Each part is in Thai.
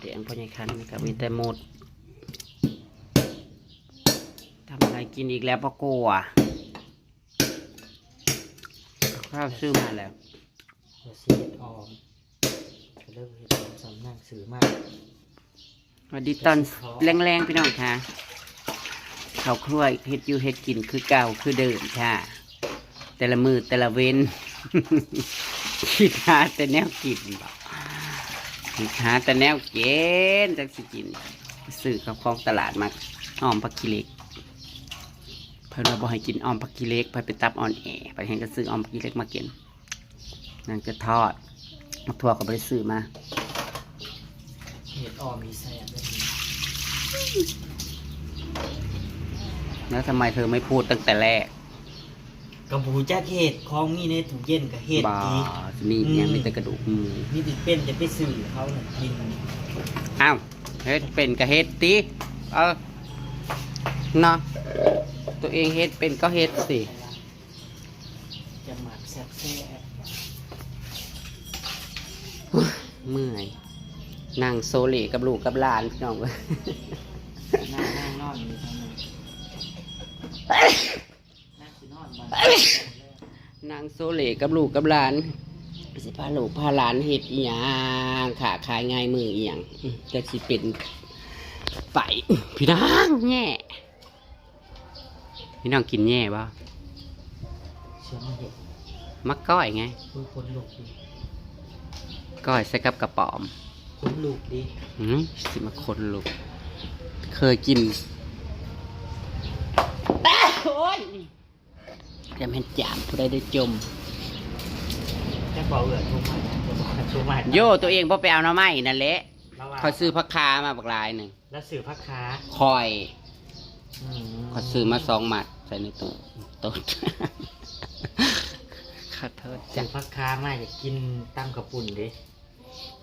แดงพ่อใหญ่คันกับมีแต่หมดทำอะไรกินอีกแล้วปะกัวข้าวซื้อมาแล้วเดี๋ยวสิเฮ็ดออมก็เริ่มเฮ็ดออมสำนักสื่อมากสวัสดีตอนแรงๆพี่น้องค่ะข้าวครัวเฮ็ดอยู่เฮ็ดกินคือเก่าคือเดิมค่ะ แต่ละมือแต่ละเว้นคิดหาแต่แนวกินบ่คิด หาแต่แนวเกินจักสิกินซื้อกับของตลาดมาอ้อมผักกิเล็ก เพิ่นว่าบ่ให้กินอ้อมผักกิเล็กเพิ่นไปตับอ่อนแอไปเห็นก็ซื้ออ้อมผักกิเล็กมากินนั่นจะทอดมาทั่วก็บ่ได้ซื้อมาเฮ็ดออมมีแซ่บด้วยนี่แล้วทำไมเธอไม่พูดตั้งแต่แรก กระบูจักเฮ็ดของมีในถุงเย็นกับเฮ็ดบ้าดีมีเนี่ยมีแต่กระดูกหมูมีติดเป็นจะไปสื่อเขาน่ะกินอ้าวเฮ็ดเป็นก็เฮ็ดติเออเนาะตัวเองเฮ็ดเป็นก็เฮ็ดสิจะหมักแซ่บแซ่บเมื่อยนั่งโซเลกับลูกกับหลานพี่น้องเว้ย หน้านั่งนอนอยู่ทางนั้นนั่งสิ นอนบ้านนั่งโซเลกับลูกกับหลาน สิพาลูกพาหลานเฮ็ดอีหยังขาขายง่ายมืออีหยังอืมจะสิเป็นไปพี่น้องแง่พี่น้องกินแง่บ่เชื่อมาเห็ดมักก้อยไงคือคนลูกดิก้อยใส่กับกระป๋อมคนลูกดิอืมสิมาคนลูก เคยกิน โอ้ย จะเป็นจามผู้ใดได้จมจะบอกเอือทุกมาจะบอกทุกมาโย่ตัวเองพอไปเอาหน้ำไม้นั่นแหละแล้วว่าเขาซื้อพักคามาบักลายหนึ่งแล้วสื่อพักค้าคอยอืมเขาซื้อมาสองหมัดใส่ในตู้ตู้ขอโทษสื่จ้ะอพักค้ามาอยากกินตั้มกระปุ่นดิ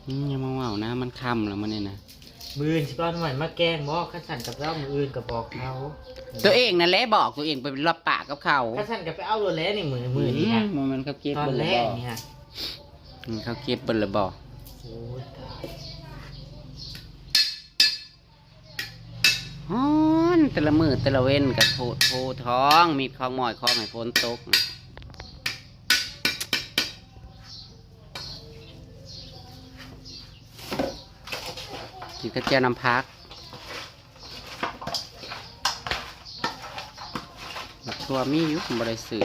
อืมอย่ามาว่าวนะมันค่ำแล้วมันเนี่ยนะ มืออื่นสิก้อนหน่อยมาแกล้งบอกข้าสั่นกับเจ้ามืออื่นกับบอกเขาตัวเองนั่นแหละบอกตัวเองไปรับปากกับเขาข้าสั่นกับไปเอาโรถแล้วนี่มือมือนี่ฮะมมันเขาเก็บตอนเบนแรละกบอกนี่ฮะอืมเขาเก็บเบนละบอกโอ้ยตายฮ้อนแต่ละมือแต่ละเว้นกับโพดโพท้อง มีคลองหมอยคลองให้ฝนตกนะ กินกระเจียวน้ำพักบักทัวมีอยู่ผมบริสื่อ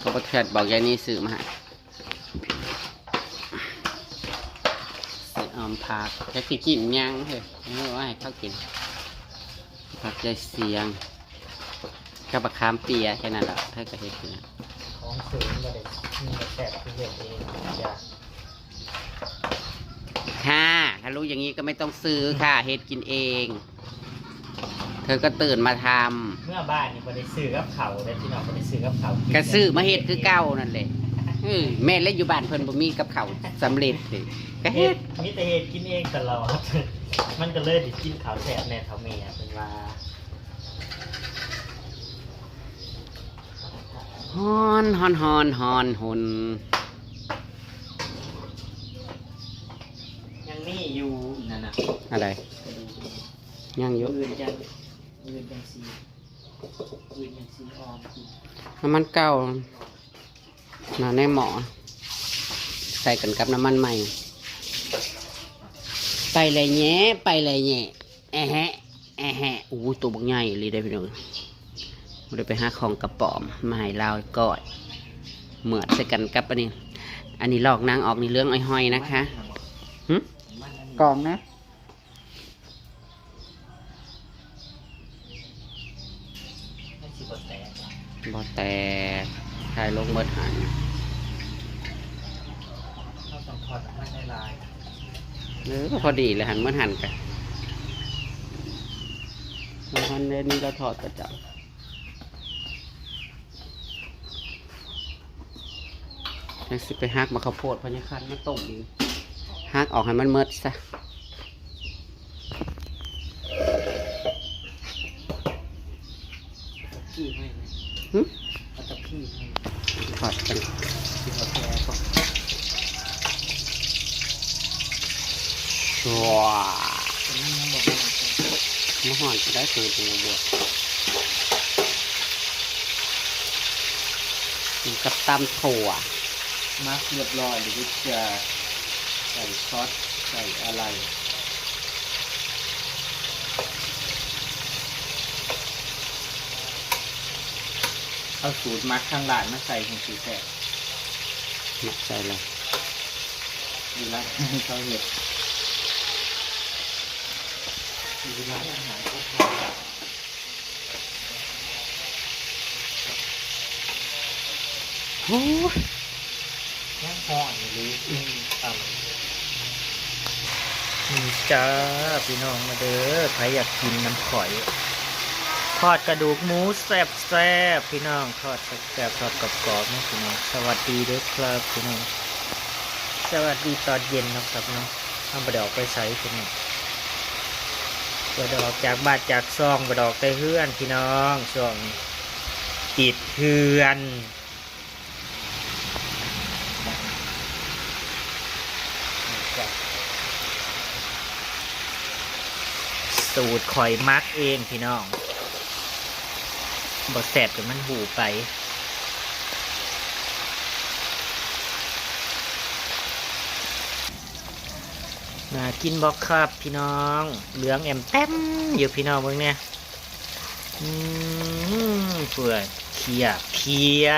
ก็บอแคดบอกยายนี่สื่อมาสื่อออมพักแค่สิกินยังเถอะไม่ว่าให้เขากินผักใจเสียงกับบักขามเปียแค่นั้นแหละถ้าก็เฮ็ดกินนะของสื่อมาเด็กมีแต่แสบคือเด็กเองอย่าค่ะ รู้อย่างนี้ก็ไม่ต้องซื้อค่ะเฮ็ดกินเอง เธอก็ตื่นมาทเมื่อบ้านนี่บ่ได้ซื้อกับเขาได้พี่น้องบ่ได้ซื้อกับเขาำกินกระซื้อมาเฮ็ดคือเก่านั่นเลยเออแม่เล่นอยู่บ้านเพิ่นบ่มีกับเขาวสำเร็จเลยก็เฮ็เฮ็ดดมีแต่เฮ็ดกินเองตลอด มันก็เลยได้กินข้าวแซ่บแน่เท่าแม่เป็นว่าฮอนฮอนฮอนฮอนหุน ยัง มีอยู่นั่นน่ะอะไรยังอยู่อื่นจังอื่นจังซีอื่นจังซีออมกินน้ำมันเก่ามาในหมอใส่กันกับน้ำมันใหม่ ไปเลยแง่ไปเลยแง่แอะแฮะแอะแฮะอู้ตัวบักใหญ่เลยได้อพี่น้องเราได้ไปหาของกระป๋อมมาให้เราก่อนเหมือดใส่กันกับอันนี้ อันนี้ลอกนางออกนี่เรื่องอ้อยห้อยๆนะคะหึ มันอันนี้กองนะมันสิบ่แตกบอแต่ทายลงเบิดหันเราต้องทอดมันในลายเออพอดีเลยหันเมื่อหันกันแล้วหันเล่นนี่ก็ถอดกระจับยังสิไปหักมาข้าวโพดพญาคันมาต้มอีก หักออกให้มันเมิดซะขี้ให้ไหมหึเอาตะขี้ให้ถอดกันกินกาแฟก่อนชัวมะฮอนจะได้เกิดตัวบวกกินกับตำถั่วมักเรียบร้อยหรือจะ ใส่ซอสใส่อะไรเอาสูตรมักข้างหลานมาใส่ของสีแสบหมักใส่เลยดูร้านเขาเห็ดดูร้านอาหารเขาทำโอ้ยย่างห่อนหรืออืมต่ำ นี่จ้าพี่น้องมาเด้อใครอยากกินน้ำข่อย ทอดกระดูกหมูแซ่บแซ่บพี่น้องทอดแซ่บทอดกรอบๆนะพี่น้องสวัสดีด้อครับพี่น้องสวัสดีตอนเย็นนะครับเนาะทำบดอกไปใช้พี่น้องบดอกจากบ้านจากซองบดอกไปเฮือนพี่น้องช่วงติดเฮือนจ้ะ สูตรข่อยมักเองพี่น้องบดแสบจนมันหูไปน่ากินบอกครับพี่น้อง เหลืองแอมแต้มอยู่พี่น้องเบิ่งเนี่ยอืมเปื่อยเคียเคีย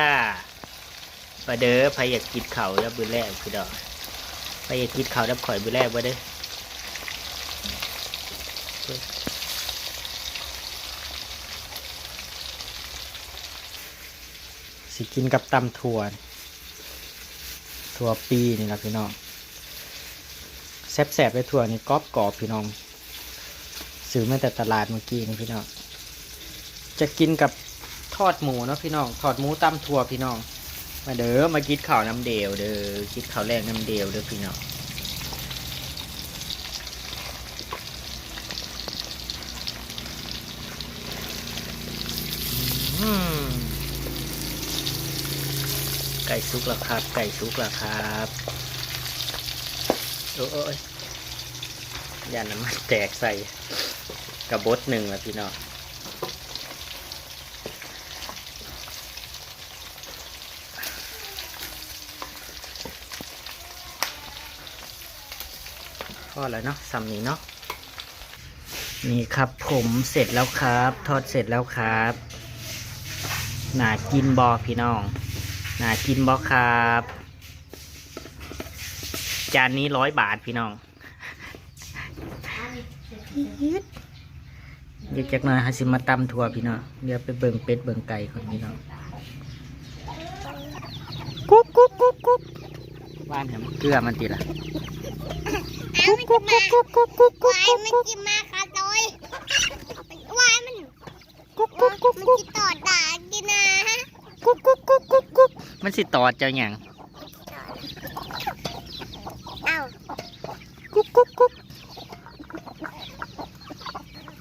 ปลาเด้อใครอยากกินเขาแล้วบือแรกพี่ดอกใครอยากกินเขาแล้วข่อยบือแรกบ่เด้อ สิกินกับตำถั่วถั่วปีนี่นะพี่น้องแซบๆไปถั่วนี่กรอบกรอบพี่น้องซื้อมาแต่ตลาดเมื่อกี้นี่พี่น้อง จะกินกับทอดหมูเนาะพี่น้อง ทอดหมูตำถั่วพี่น้อง มาเด้อมากินข้าวน้ำเดียวเด้อกินข้าวแรกน้ำเดียวเด้อพี่น้องอืมไก่สุกแล้วครับ ไก่สุกแล้วครับโอ้ยยาน้ำมันแตกใส่กระบดหนึ่งล้วพี่น้องทอดแล้วเนาะซัมนี้เนาะนี่ครับผมเสร็จแล้วครับ ทอดเสร็จแล้วครับน่ากินบอพี่น้องากินบอครับ จานนี้ร้อยบาทพี่น้องเดี๋ยวจากหน่อยฮาสิมาตำถั่วพี่น้องเดี๋ยวไปเบิ่งเป็ดเบิ่งไก่ก่อนพี่น้องกุ๊กกุ๊กกุ๊กกุ๊กบ้านเห็นเกลือมันติละอ้าวมันกินมาควายมันกินมาค่ะโดยวายมันกุ๊กกุ๊กกุ๊กมันกุ๊กกินต่อด่ากินนะฮะกุ๊กกุ๊กกุ๊กกุ๊กกุ๊ก มันสิตอดเจ้าหยังเอ้ากุ๊กกุ๊กกุ๊ก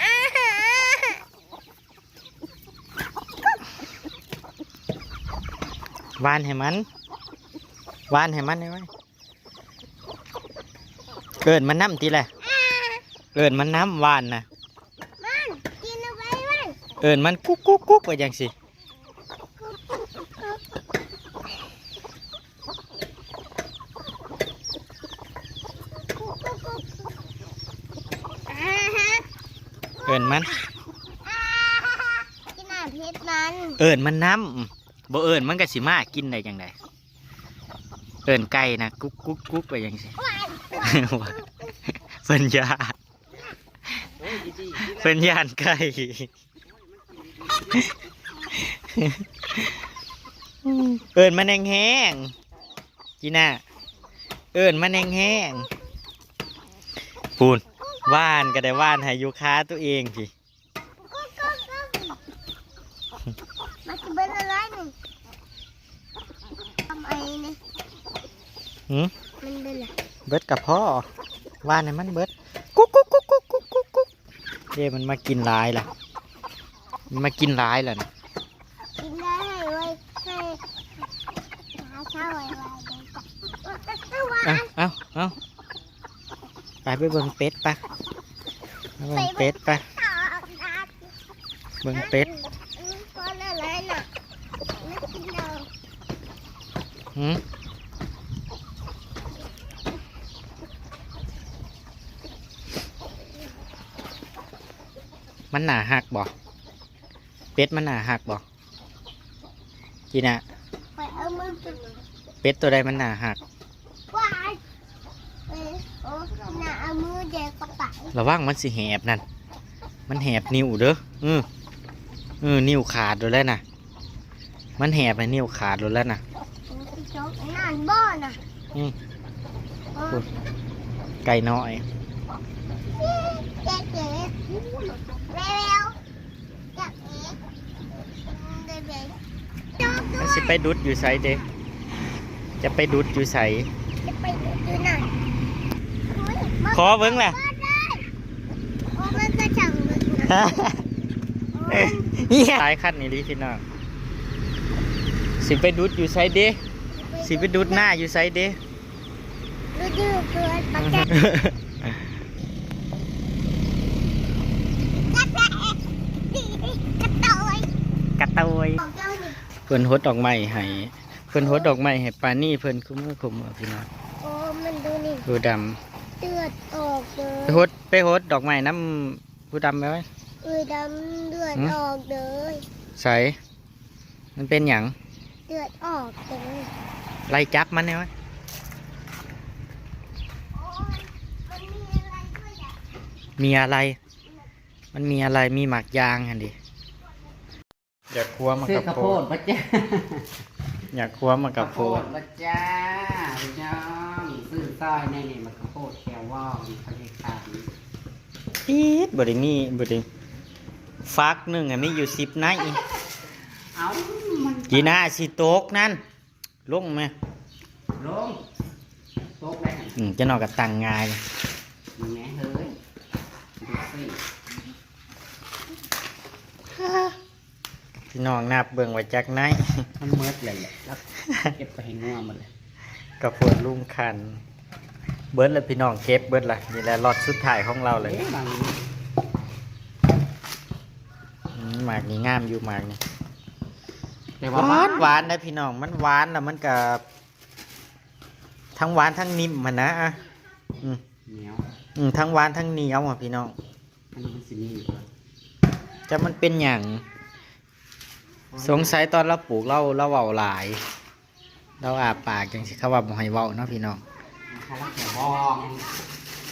อ้าฮะวานให้มันวานให้มันได้ไหมเกิดมันน้ำตีแหละอ้าเอินมันน้ำวานนะมันกินเอาไว้มันเอินมันกุ๊กกุ๊กกุ๊กไปจังสิ อ้าฮะ เอินมันอ้าฮะกินอาเพชรมันเอินมันน้ำบ่เอินมันก็สิมากินได้จังไดเอินไก่นะกุ๊กกุ๊กกุ๊กไปจังสิวายเพิ่นยานเพิ่นยานไก่เอินมันแห้งๆจีน่าเอินมันแห้งๆปูน ว่านก็ได้ว่านให้อยูค้าตัวเองพี่กุ๊กกุ๊กกุ๊กมันจะเป็นอะไรหนึ่งทำไมเนี่ยหืมมันเป็นอะไรเบิดกับพ่อว่านให้มันเบิดกุ๊กกุ๊กกุ๊กกุ๊กกุ๊กกุ๊กกุ๊กเดี๋ยวมันมากินหลายล่ะมันมากินหลายล่ะนะกินได้ให้ไว้ให้หาเช้าไว้ไว้เลยจ้ะเอาเอาเอาเอาไปไปเบิ่งเป็ดปะไป เบิ่งเป็ดปะต่อตาเบิ่งเป็ดพอแล้วเลยน่ะไม่กินเราหืมมันหนาหักบ่เป็ดมันหนาหักบ่จีน่ะไปเอามือไปเป็ดตัวใดมันหนาหัก วายเออโอ้น่ะ เอามือเด็กกระเป๋าระวังมันสิแหบนั่น มันแหบนิ้วเด้ออืออือนิ้วขาดโดยแล้วน่ะ มันแหบไปนิ้วขาดโดยแล้วน่ะโจ๊กนั่นบ่อน่ะอืมโอ้ไก่น้อยเจ๊เจ๊เร็วๆจับเอ๊ะเด็กๆโจ๊กด้มันวยสิไปดุดอยู่ไสเด้จะไปดุดอยู่ไสจะไปดูหน่อยอุ๊ยมัน ขอเบิ่งแหละก็ได้โอ้มันก็จังเลยนะตายขั้นนี่ดิพี่น้องสิไปดุดอยู่ไสเด้สิไปดุดหน้าอยู่ไสเด้ดูดื้อเกินปากแกกระแตกระโตยกระตุยของเจ้านี่เพิ่นฮดดอกไม้ให้เพิ่นฮดดอกไม้ให้ปานี่เพิ่นคุ้มอคุ้มอพี่น้องโอ้มันดูนี่ดูด เลือดออกเลำไปยฮดไปฮดดอกไม้น้ำผู้ดำไหมไว้เอ้ยดำเลือดหืมออกเลยใส่มันเป็นหยังเลือดออกเลยไล่จับมันเนี่ยไว้โอ้ยมันมีอะไรด้วยอะมีอะไร มันมีอะไรมีหมากยางอันดิอยากคัวมาซื้อกับข้าวโพโพดดปะจ้าอยากคัวมากับโพดปะจ้าพี่น้อง ซื้อซอยในนี่มันข้าวโพดแควว่องเขาเรียกขายอีดบริมีบริฟักหนึ่งอะมีอยู่สิบไนเอ้ามันกีน่าสิโตกนั่นลงไหมลงโต๊ะได้อืมจะนอนกับตังงายมึงแหนเฮ้ยดูสิพี่น้องนับเบิ่งไว้จากไหนมันเมิดเลยแหละแล้วเก็บไปให้ง่วงหมดเลย กับปวดลุงคัน เบิร์ดแล้วพี่น้องเก็บเบิร์ดละนี่แหละรอดสุดท้ายของเราเลยเอ๊ะบางอืมหมากนี่งามอยู่หมากนี่แต่หว่าวานหวานนะพี่น้องมันหวานแล้วมันกับทั้งหวานทั้งนิ่มมันนะอะอืมเหนียวอืมทั้งหวานทั้งเหนียวอะพี่น้อง อันนี้มันสิมีอยู่จะมันเป็นอย่างสงสัยตอนเราปลูกเราเราเว้าหลาย เราอาปากจังสิเขาว่าบ่ให้เว้าเนาะพี่น้องเขารักแต่วอง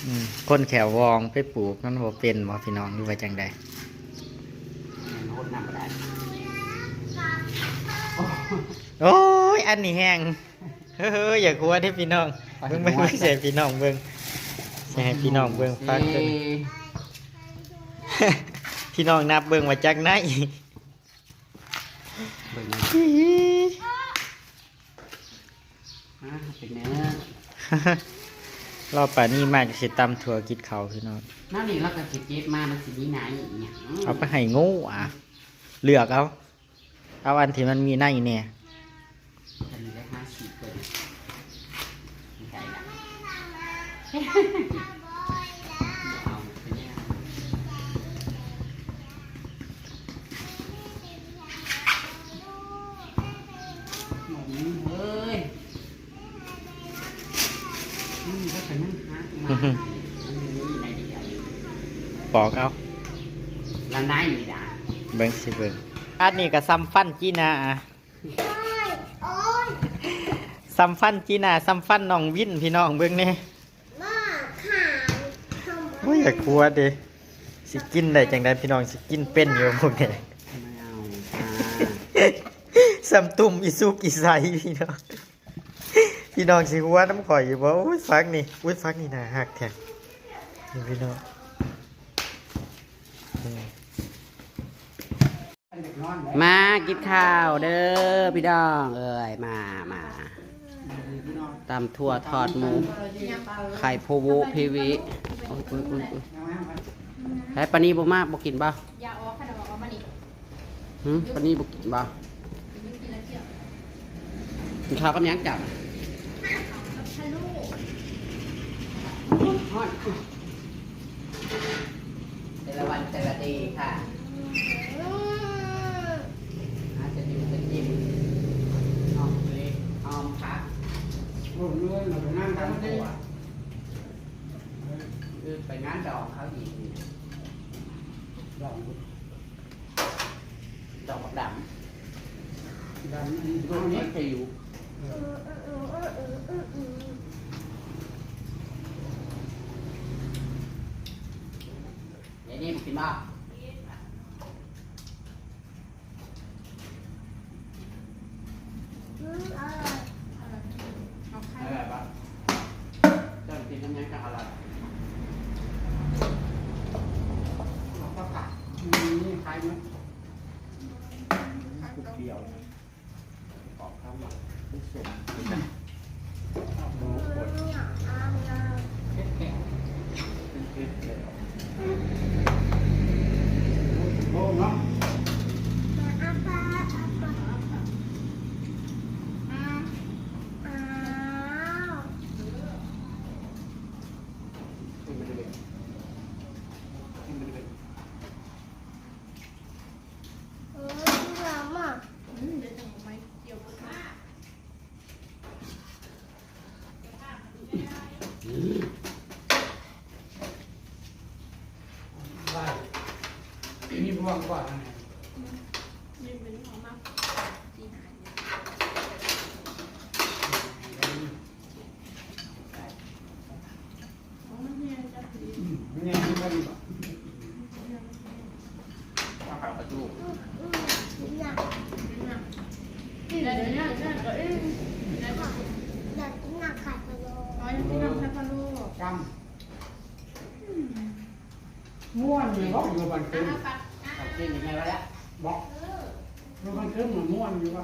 อืมคนแขววองไปปลูกนั่นบ่เป็นบ่พี่น้องอยู่ว่าจังใดมันโคตรน้ำก็ได้โอ้ยอันนี้แห้งเฮ้ยอย่ากลัวเด้พี่น้องเบิ่งเบิ่งเบิ่งเสียพี่น้องเบิ่งสิให้พี่น้องเบิ่งฟังเด้อพี่น้องนับเบิ่งว่าจากไหนเบิ่ง นะอะเป็นเนื้อรอบป่านนี้มากสิตำถั่วกิดเขาวพี่น้องน้ำนี่เราก็สิเก็บมามันสิมีหนาอีกอย่างเอาไปให้งูอะเลือกเอา เอาอันที่มันมีในเนี่ยอันนี้ได้ห้าสิบเลยไม่ใช่ละเอาไปเนี่ยหมดนี้เฮ้ยนี่ก็เป็นนั่งฮักมาอันนี้ในเดียว ปอกเอาแล้วนายนี่ด่าเบิ่งสิเบิ่งอันนี้ก็ซ้ำฟันจีนาอะโอ้ยซ้ำฟันจีนาซ้ำฟันน้องวินพี่น้องเบิ่งนี่มาขาดทำไมโอ้ยอย่ากลัวเด้สิกินได้จังไดพี่น้องสิกินเป็นอยู่พวกนี้ไม่เอาจ้าซ้ำตุ่มอีสุกอีใสพี่น้องพี่น้องสิหัวน้ำข่อยอยู่บ่โอ้ยฟักนี่อุ้ยฟักนี่น่าฮักแท้นี่พี่น้องอื มมากินข้าวเด้อพี่ดองเอ้ยมามาตำถั่วทอดหมู ไข่โพโวพีวิโอ้ยโอ้ยโอ้ยโอ้ยแล้วปานนี้บ่มากบ่กินบ่อย่าออกค่ะเดี๋ยวออกมานี่หืมปานนี้บ่กินบ่กินข้าวกับหยังจับฮัลโหล ฮอดแต่ละวันแต่ละเดย์ค่ะอาจจะอยู่เป็นยิ้มออมเล็กออมพักโอ้เงินเราไปนั่งตกันำดีตัวคือไปงานดอกเขาอีกดอกดอกดดำำตรรุ่งนนี้นี้ผิวเดี๋ยวนี้มันกินมากอะไรบ้างเจ้ากินน้ำยังกับอะไร เราก็กัดมีนี่ใครไหม กุเดียวกรอบข้าวหมักลูกสุ่ม โอ้โหเค็ดแก่ เป็นคลิปเลย โอ้เนาะ ขึ้นไปเลยขึ้นไปเลย ได้นี่พวกก่อนนะ เนี่ยมันก็ดีกว่า ข้าวขาวกระดูก กำม้วนอยู่บอกอยู่บันทึก ทำกินยังไงวะเนี่ย บอกอยู่บันทึกมันม้วนอยู่ว่า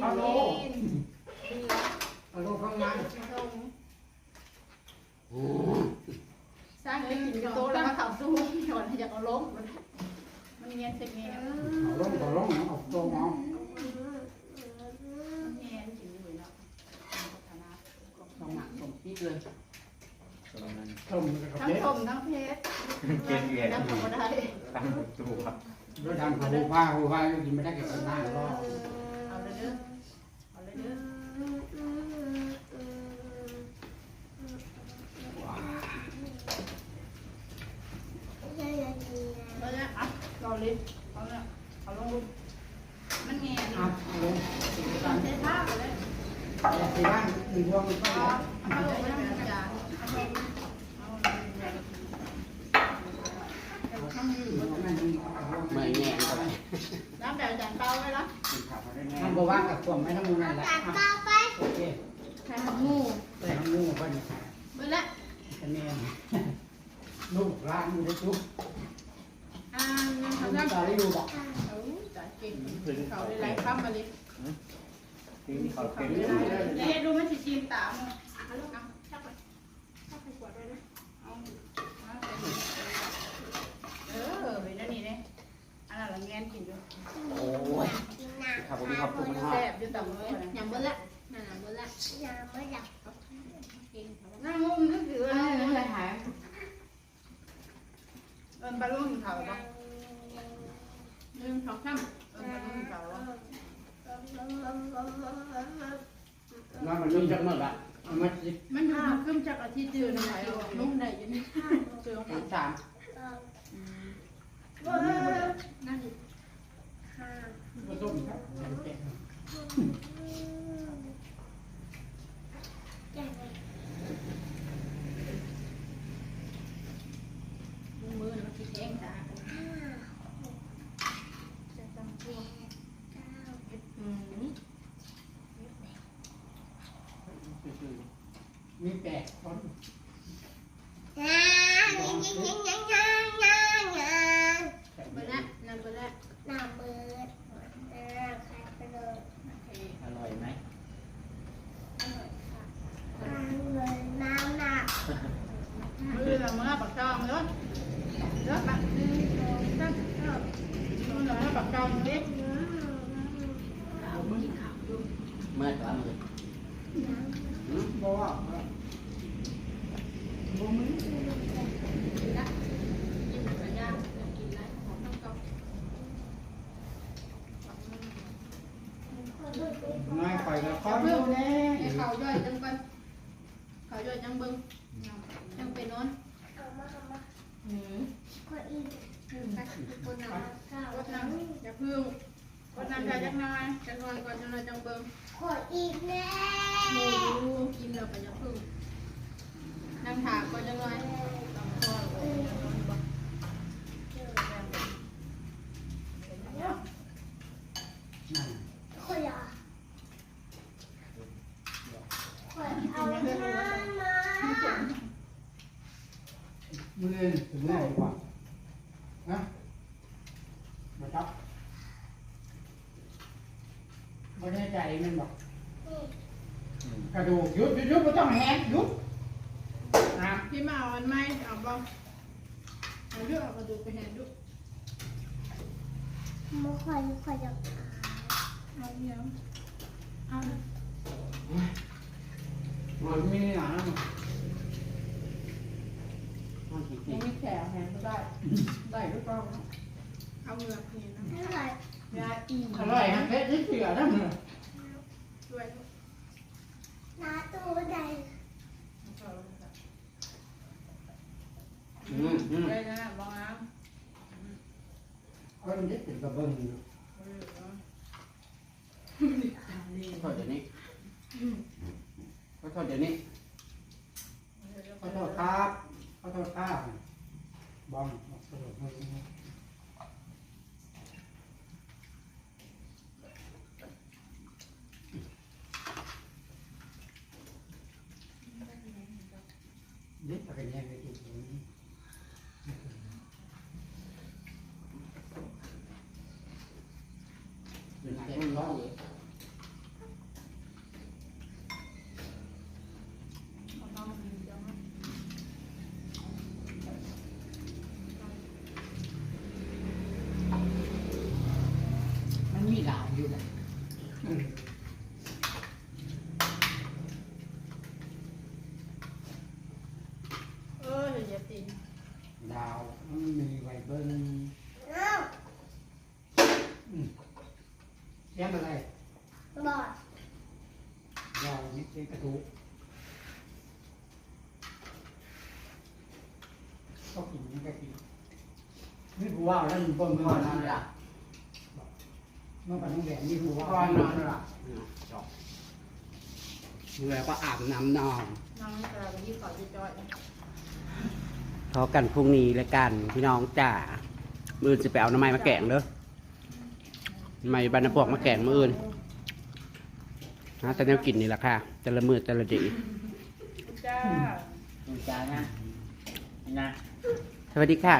ฮัลโหลฮัลโหลข้างในโอ้สร้างเป็นกินโตแล้วมาขับสู้หย่อนอยากเอาล้มมันเงียนเสร็จเงียนเอาลงก็ลงเอาตรงเอามันเงียนจิ๋วอยู่เนะต้องหนักสมคิดเลยต้มทั้งเด็ดชมทั้งเพชรทั้งธรรมดาตั้งตัวด้วยทางหูผ้าหูผ้าอยู่กินไม่ได้เก็บหน้าก็ เอาเลยเด้อเอาเลยเด้อเอาละอะเราเลยเอาละเอาลงมันเงียน เอาลง ตอนเทท่าเลย แต่ที่บ้านมีพวกมันก็ เอาเอาลงไปนะจ๊ะเอาลงเอาลงทำอยู่ ไม่แง่ก็ได้ น้ำแบบจานเปล่าไว้ละ มัน บอกว่ากับผมไม่ทำมูนั่นแหละโอเคใส่หมูแต่ทำมูก็นี่เบิ่ละคะแนนลูกร้านอยู่ในทุกอ่าทำทำน้ำตาได้ดูบอกเขาจ่ายเก่งเขาได้หลายคำมาเลยทิ้งเขาเป็นเดี๋ยวดูมันจะจีนตามเอาลูกเอาชักไปชักไปกวาดด้วยนะเอาเออเห็นแล้วนี่เนี่ยอันนั้นเราแงนกินอยู่โอ้ย ขับผมขับผมมันหอแซ่บอยู่ต่ำเลยยังเบิ่ละนั่นน่ะเบิ่ละนั่งงงนึกถึงอะไรอะไรหายเอินปลาลุ่มเขาปะลืมสองคำเอินปลาลุ่มเขาแล้วมันยุ่งจักเมื่อละมาสิมันอยู่มันขึ้นจากอาทิตย์เดือนไหนลุ่มไหนอยู่นี่เจอทั้งสามนั่น มครับ มือมันคิดเองจ้าจะจำตัวอืม มีแปดคน Yeah. มือปักจองเนาะเนาะปักหนึ่งสองสามเนาะมือปักจองเด็ก เมื่อตอนมือหืม บอกว่า นายไปแล้วฟัง เพิ่ ดู ม แน่ ให้เขาย่อยจังเป็นเขาย่อยจังเบิ้งจังเป็นนอน เอามาเอามา อืม ขออีกตักคนเอาข้าว กดน้ำอย่าพึ่งกดน้ำใจจังน้อย จังน้อยก่อนจังน้อยจังเบิ้งขออีกแน่หมูดูกินแล้วก็อย่าพึ่งนั่งถามก่อนจังน้อยลำคอเลยจังน้อยบ่ขออย่าขอเอาน้ำมา มือเล่นถึงแน่ดีกว่านะมาครับไม่แน่ใจมันบอกกระดูกยุบยุบยุบไม่ต้องแหกยุบนะพี่มาเอาอันไหมเอาบ้างเอาเลือกเอากระดูกไปแห่ดูไม่ขอขอจะเอาเดี๋ยวเอามันมีหนามันมันจริยังงไม่แข็งแห่ก็ได้ ได้หรือเปล่าเอาเงือกนี่นะเท่าไหร่ยาอีอร่อยฮะเพชรที่เสือนะมึงช่วย น้าตัวใด อืมอืม ได้นะบองน้ คนยึดติดกับเบิ้งอยู่ ขอโทษเดี๋ยวนี้ขอโทษเดี๋ยวนี้ ขอโทษครับขอโทษครับบอมขอโทษมึง ยึดอะไรเงี้ยไปอีกอย่างนี้ เป็นแค่ร้อง มันมีดาวอยู่นะ เออเดาวมันมีไวเบิ้งเลี้ยงอะไรบอดดาวนี่เป็นกระดูกก็กินนี่ก็กินนี่ผู้ว่าแล้วมันเบิ้งก่ก่ออนนนอนนะหลับเมื่อปันน้องแหวนนี่ผู้ว่าก่อนนอนหลับจบแล้วก็อาบน้ำนอนน้องจะไปยี่ขอจะจอย พอกันพรุ่งนี้แล้วกันพี่น้องจ๋ามือจะไปเอาน้ำไม้มาแกงเด้อไม่บรรณพวกมาแกงมืออื่นนะแต่แนวกินนี่แหละค่ะ แต่ละมือแต่ละดีจ้าจ้านะนะสวัสดีค่ะ